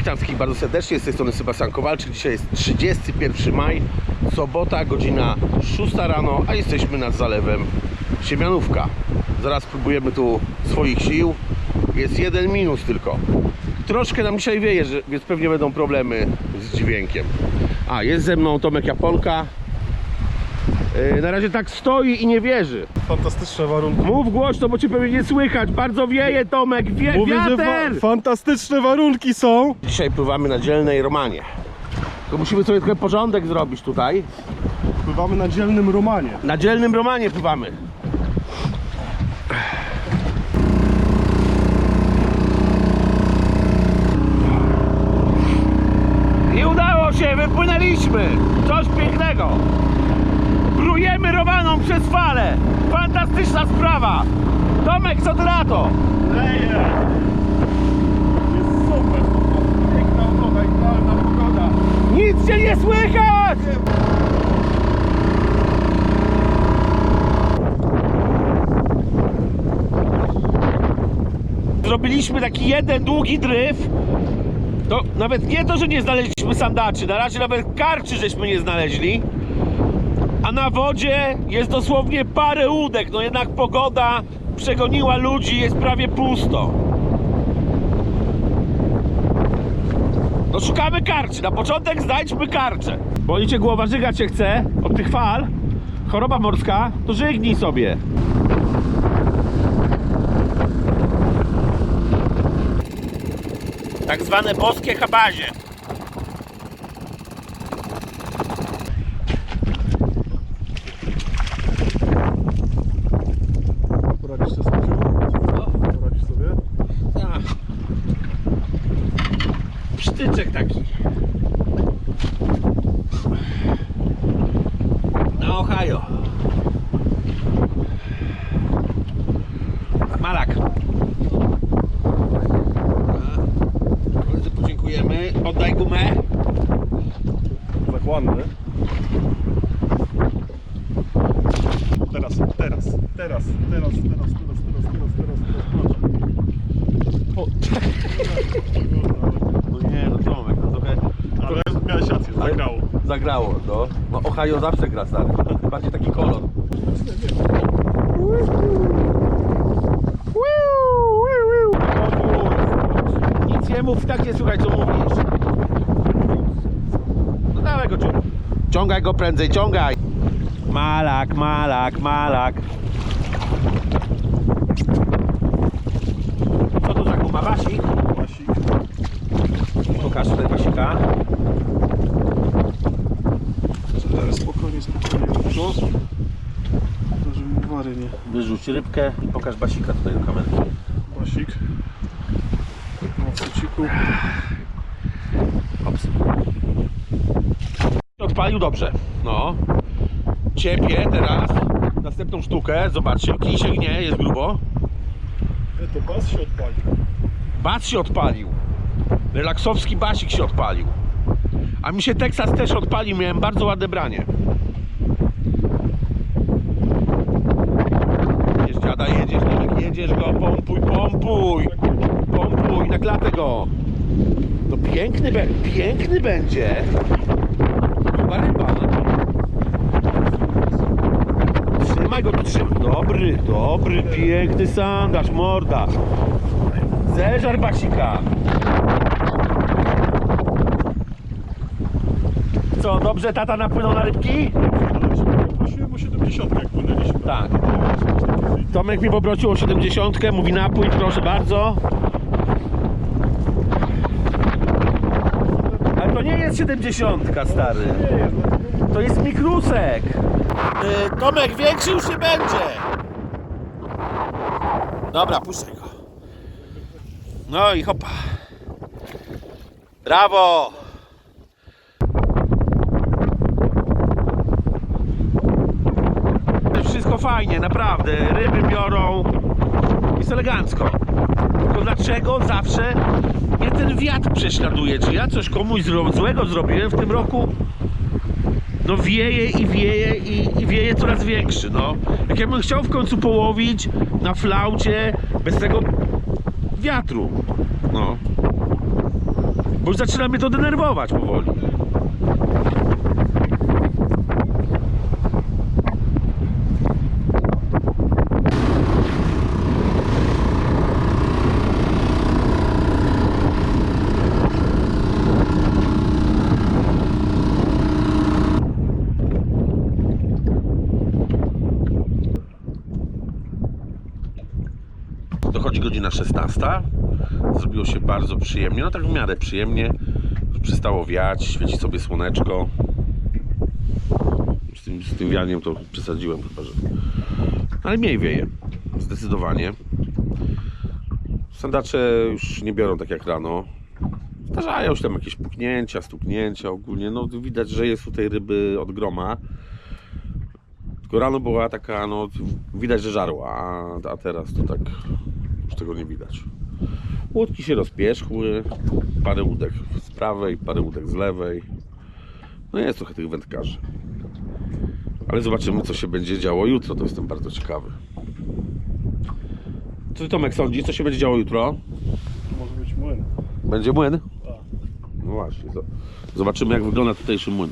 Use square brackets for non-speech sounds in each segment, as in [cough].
Witam wszystkich bardzo serdecznie, z tej strony Sebastian Kowalczyk. Dzisiaj jest 31 maj, sobota, godzina 6 rano, a jesteśmy nad zalewem Siemianówka. Zaraz próbujemy tu swoich sił. Jest jeden minus tylko. Troszkę nam dzisiaj wieje, więc pewnie będą problemy z dźwiękiem. A, jest ze mną Tomek Japonka. Yy, Na razie tak stoi i nie wierzy. Fantastyczne warunki. Mów głośno, bo cię pewnie nie słychać. Bardzo wieje, Tomek. Wie, Mówię, że fa fantastyczne warunki są. Dzisiaj pływamy na dzielnej Romanie. Tylko musimy sobie trochę porządek zrobić tutaj. Pływamy na dzielnym Romanie. Na dzielnym Romanie pływamy. Sprawa. Tomek, co ty na to? Leje! Jest super. Piękna pogoda, idealna pogoda. Nic się nie słychać! Zrobiliśmy taki jeden długi dryf. To nawet nie to, że nie znaleźliśmy sandaczy, na razie nawet karczy żeśmy nie znaleźli. A na wodzie jest dosłownie parę łódek, no jednak pogoda przegoniła ludzi, jest prawie pusto. No szukamy karczy. Na początek znajdźmy karczę. Boli cię głowa, żygać się chce od tych fal. Choroba morska, to żygnij sobie. Tak zwane boskie habazie. Poradzisz sobie z Poradzisz sobie? Ach. Psztyczek taki. Na Ohio. Malak. A, Koledzy podziękujemy. Oddaj gumę. Zachłanny. Teraz, teraz, teraz, teraz, teraz, teraz, teraz, teraz, teraz, teraz, O. No nie, no Tomek, no trochę... Ale miałeś rację, zagrało. Zagrało, no. No Ohio zawsze gra stary. Bardziej taki kolor. Nic nie mów, tak nie słuchaj co mówisz. No dawaj go ciąg. Ciągaj go prędzej, ciągaj. Malak, malak, malak. Co to za guma? Wasik? Wasik. Pokaż tutaj Wasika. Teraz spokojnie, spokojnie. To, żeby wary nie. Wyrzuć rybkę i pokaż Basika tutaj do kamery. Wasik. Na wczuciku. Hops. Odpalił dobrze. No. Ciepie teraz. Następną sztukę. Zobaczcie, kij się gnie, jest grubo. E, to bas się odpalił. Bas się odpalił. Relaksowski basik się odpalił. A mi się Texas też odpalił, miałem bardzo ładne branie. Jedziesz dziada, jedziesz, Nowek, jedziesz go, pompuj, pompuj. Pompuj, na klatę go. No piękny, be, piękny będzie. Chyba ryba. Trzymaj go, trzymaj. Dobry, dobry, piękny sandaż, morda. Zeżar basika. Co, dobrze tata napłynął na rybki? Prosiłem o 70 jak płynęliśmy. Tak. Tomek mi poprosił o 70, mówi napój, proszę bardzo. Ale to nie jest 70, stary. To jest mikrusek. Tomek, większy już nie będzie. Dobra, puszczaj go. No i hopa. Brawo. Wszystko fajnie, naprawdę. Ryby biorą. Jest elegancko. Tylko dlaczego zawsze mnie ten wiatr prześladuje? Czy ja coś komuś złego zrobiłem w tym roku? no wieje i wieje i, i wieje coraz większy, no. Jak ja bym chciał w końcu połowić na flaucie bez tego wiatru, no. Bo już zaczyna mnie to denerwować powoli. Dochodzi godzina 16. Zrobiło się bardzo przyjemnie, no tak w miarę przyjemnie. Przestało wiać, świeci sobie słoneczko. Z tym, z tym wianiem to przesadziłem chyba, że. Ale mniej wieje. Zdecydowanie. Sandacze już nie biorą tak jak rano. Zdarzają się tam jakieś puknięcia, stuknięcia ogólnie. No widać, że jest u tej ryby od groma. Tylko rano była taka, no widać, że żarła, a, a teraz to tak tego nie widać. Łódki się rozpierzchły, parę łódek z prawej, parę łódek z lewej. No jest trochę tych wędkarzy. Ale zobaczymy, co się będzie działo jutro, to jestem bardzo ciekawy. Co ty Tomek sądzi, co się będzie działo jutro? Może być młyn. Będzie młyn? Tak. No właśnie, zo- zobaczymy jak wygląda tutejszy młyn.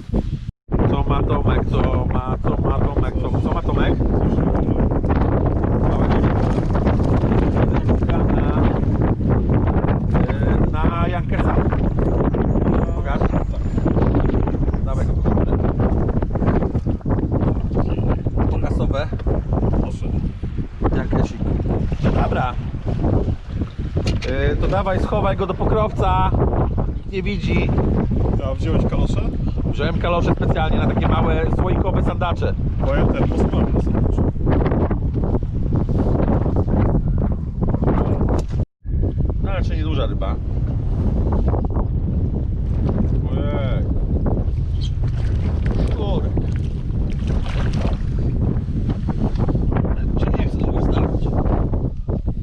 Co ma Tomek, co ma, co ma Tomek, co, co ma Tomek? Na, na Jankesa. Pokaż. Dawaj go pokażę. Pokasowe. Poszedł. Jankesik. Dobra. Yy, to dawaj, schowaj go do pokrowca. Nikt nie widzi. A wziąłeś kalosze? Wziąłem kalosze specjalnie na takie małe słoikowe sandacze. Bo ja termos mam na sobie. No raczej nieduża ryba. Ojej. Kurek. Cię nie chcę tego stawić.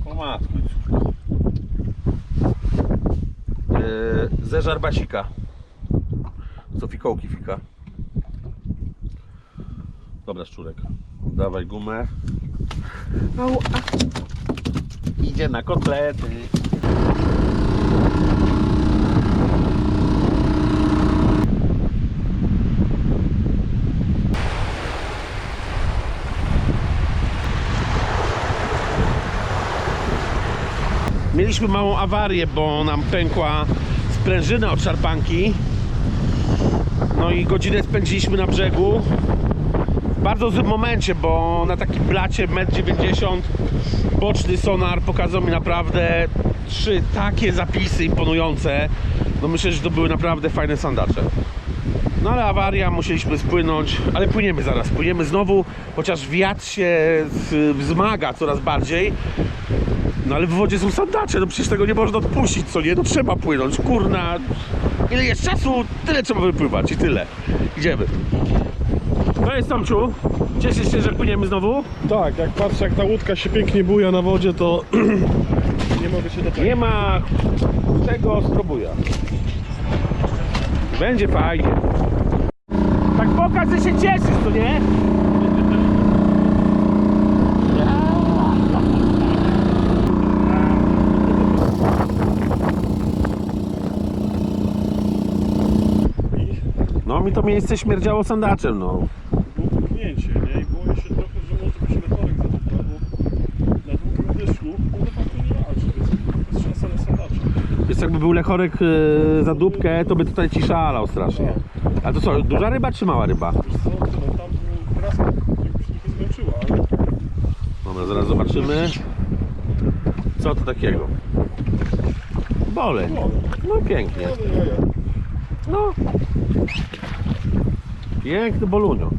O matko. Yy, ze żarbasika. Co fikołki fika. Dobra, szczurek. Dawaj gumę. Au. Idzie na kotlety. Mieliśmy małą awarię, bo nam pękła sprężyna od szarpanki. No i godzinę spędziliśmy na brzegu. W bardzo złym momencie, bo na takim blacie 1,90 m boczny sonar pokazał mi naprawdę trzy takie zapisy imponujące. No myślę, że to były naprawdę fajne sandacze. No ale awaria, musieliśmy spłynąć, ale płyniemy zaraz, płyniemy znowu, chociaż wiatr się wzmaga coraz bardziej. No ale w wodzie są sandacze, no przecież tego nie można odpuścić, co nie? No trzeba płynąć, kurna. Ile jest czasu, tyle trzeba wypływać i tyle. Idziemy. To jest Tomciu. Cieszysz się, że płyniemy znowu? Tak, jak patrzę jak ta łódka się pięknie buja na wodzie, to [clears throat] nie mogę się doczekać. Nie ma czego spróbuję. Będzie fajnie. Tak pokaż, że się cieszysz, to nie? Mi to miejsce śmierdziało sandaczem, no. Było puknięcie, nie? I boję się trochę, że może być lekorek za bo na długim dysku on de facto nie więc jest szansa na sandacze. Więc jakby był lechorek e, za dupkę, to by tutaj ci szalał strasznie. Ale to co, duża ryba czy mała ryba? Wiesz co, no, tam był raz jakby się trochę zmęczyła, ale Dobra, zaraz zobaczymy. Co to takiego? Bolek. no, pięknie. No. Piękny bolunio.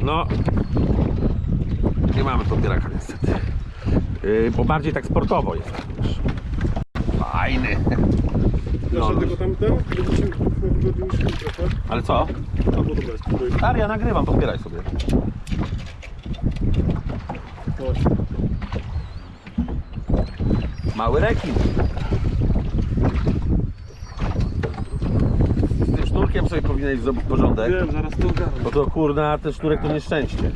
No. Nie mamy podbieraka niestety. Yy, bo bardziej tak sportowo jest. wiesz. Fajny. No. tam ten? Będziecie wygodniejszy trochę. Ale co? Albo dobra. Stary, ja nagrywam, podbieraj sobie. Mały rekin. Z tym sznurkiem sobie powinieneś zrobić porządek. Wiem, zaraz to ogarnę. Bo to kurna, ten sznurek to nieszczęście.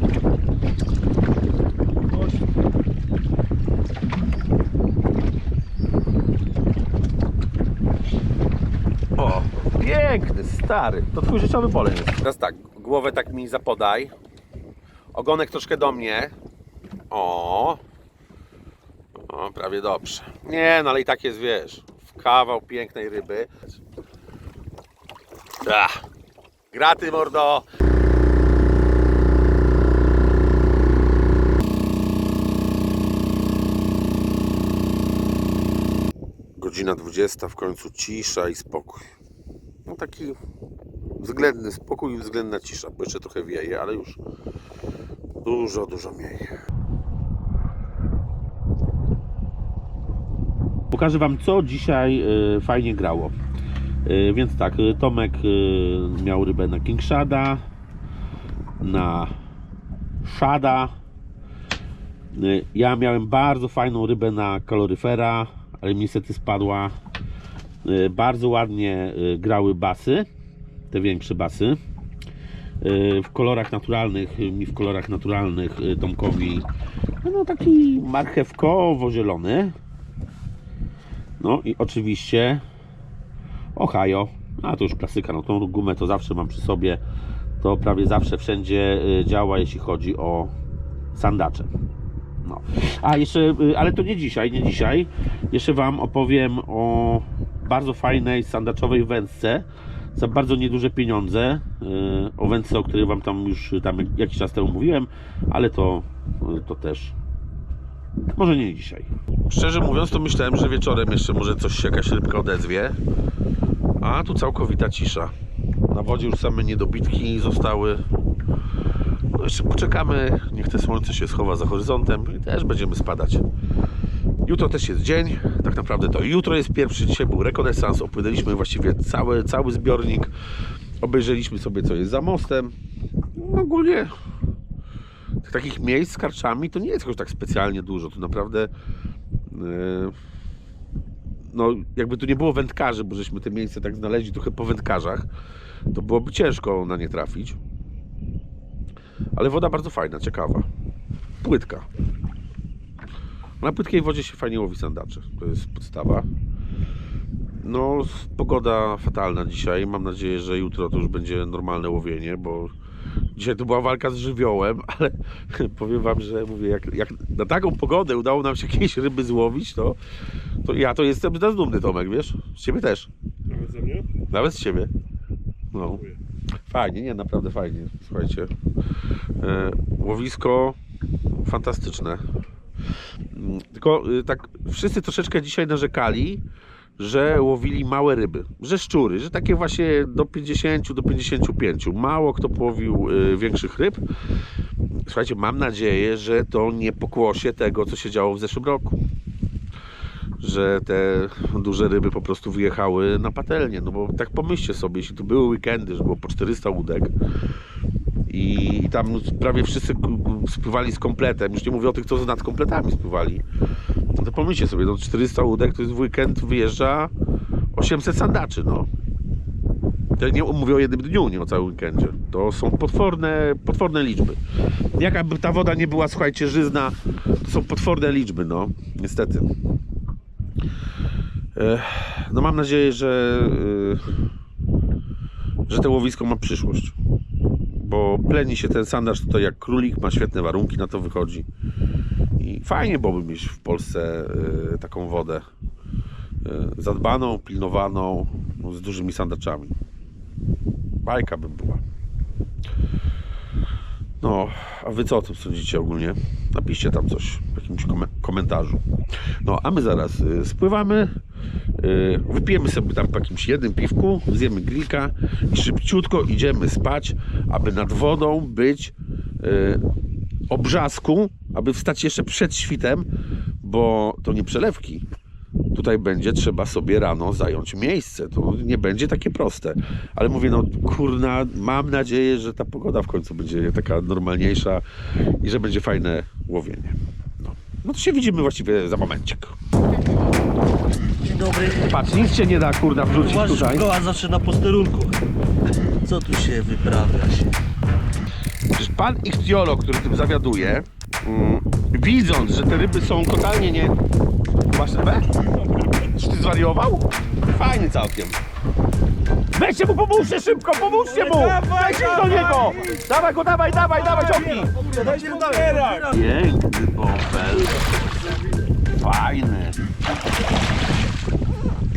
O, piękny, stary. To twój życiowy poleń. Teraz tak, głowę tak mi zapodaj. Ogonek troszkę do mnie. O, o, prawie dobrze. Nie, no ale i tak jest, wiesz, w kawał pięknej ryby. Ach. Graty, mordo. Godzina 20, w końcu cisza i spokój. No taki względny spokój i względna cisza, bo jeszcze trochę wieje, ale już dużo, dużo mniej. Pokażę Wam, co dzisiaj y, fajnie grało. Y, więc tak, y, Tomek miał rybę na King Shada, na Shada. Ja miałem bardzo fajną rybę na kaloryfera, ale mi niestety spadła. Bardzo ładnie grały basy, te większe basy. W kolorach naturalnych, mi w kolorach naturalnych Tomkowi no taki marchewkowo-zielony. No i oczywiście Ohio, a to już klasyka, no tą gumę to zawsze mam przy sobie. To prawie zawsze wszędzie y, działa, jeśli chodzi o sandacze. No. A jeszcze, y, ale to nie dzisiaj, nie dzisiaj. Jeszcze Wam opowiem o bardzo fajnej sandaczowej wędce za bardzo nieduże pieniądze. y, O wędce, o której Wam tam już tam jakiś czas temu mówiłem, ale to, to też może nie dzisiaj. Szczerze mówiąc, to myślałem, że wieczorem jeszcze może coś się jakaś rybka odezwie. A tu całkowita cisza. Na wodzie już same niedobitki zostały. No jeszcze poczekamy, niech te słońce się schowa za horyzontem i też będziemy spadać. Jutro też jest dzień, tak naprawdę to jutro jest pierwszy, dzisiaj był rekonesans, opłynęliśmy właściwie cały, cały zbiornik, obejrzeliśmy sobie co jest za mostem. No, ogólnie takich miejsc z karczami to nie jest jakoś tak specjalnie dużo, to naprawdę yy, no jakby tu nie było wędkarzy, bo żeśmy te miejsce tak znaleźli trochę po wędkarzach, to byłoby ciężko na nie trafić. Ale woda bardzo fajna, ciekawa. Płytka. Na płytkiej wodzie się fajnie łowi sandacze. To jest podstawa. No, pogoda fatalna dzisiaj. Mam nadzieję, że jutro to już będzie normalne łowienie, bo dzisiaj to była walka z żywiołem, [laughs] ale powiem Wam, że mówię, jak, jak na taką pogodę udało nam się jakieś ryby złowić, to, to ja to jestem teraz dumny, Tomek, wiesz? Z Ciebie też. Nawet ze mnie? Nawet z Ciebie. No. Fajnie, nie, naprawdę fajnie. Słuchajcie, e, łowisko fantastyczne. Mm, Tylko y, tak wszyscy troszeczkę dzisiaj narzekali, że łowili małe ryby, że szczury, że takie właśnie do 50, do 55. Mało kto połowił y, większych ryb. Słuchajcie, mam nadzieję, że to nie pokłosie tego, co się działo w zeszłym roku. Że te duże ryby po prostu wyjechały na patelnię. No bo tak pomyślcie sobie, jeśli tu były weekendy, że było po 400 łódek i, tam prawie wszyscy spływali z kompletem, już nie mówię o tych, co nad kompletami spływali, no to pomyślcie sobie, no 400 łódek to jest w weekend wyjeżdża 800 sandaczy, no. Ja nie mówię o jednym dniu, nie o całym weekendzie. To są potworne, potworne liczby. Jakaby ta woda nie była, słuchajcie, żyzna, to są potworne liczby, no. Niestety. Ech, No mam nadzieję, że, y, że to łowisko ma przyszłość. Bo pleni się ten sandacz tutaj jak królik, ma świetne warunki, na to wychodzi. I fajnie byłoby mieć w Polsce y, taką wodę y, zadbaną, pilnowaną, no, z dużymi sandaczami. Bajka by była. No, a wy co o tym sądzicie ogólnie? Napiszcie tam coś w jakimś kome- komentarzu. No, a my zaraz y, spływamy, wypijemy sobie tam po jakimś jednym piwku, zjemy glika i szybciutko idziemy spać, aby nad wodą być y, o brzasku, aby wstać jeszcze przed świtem, bo to nie przelewki. Tutaj będzie trzeba sobie rano zająć miejsce. To nie będzie takie proste. Ale mówię, no kurna, mam nadzieję, że ta pogoda w końcu będzie taka normalniejsza i że będzie fajne łowienie. No, no to się widzimy właściwie za momencik. Dzień dobry. Patrz, nic się nie da kurna wrzucić Uważasz, tutaj. szkoła zawsze na posterunku. Co tu się wyprawia się? Przecież pan ichtiolog, który tym zawiaduje, mm, widząc, że te ryby są totalnie nie... Masz rybę? Czy ty zwariował? Fajnie całkiem. Weźcie mu, pomóżcie szybko, pomóżcie mu! Weźcie do niego! Dawaj go, dawaj, dawaj, dawaj, ciągnij! Piękny bąbel. Fajny.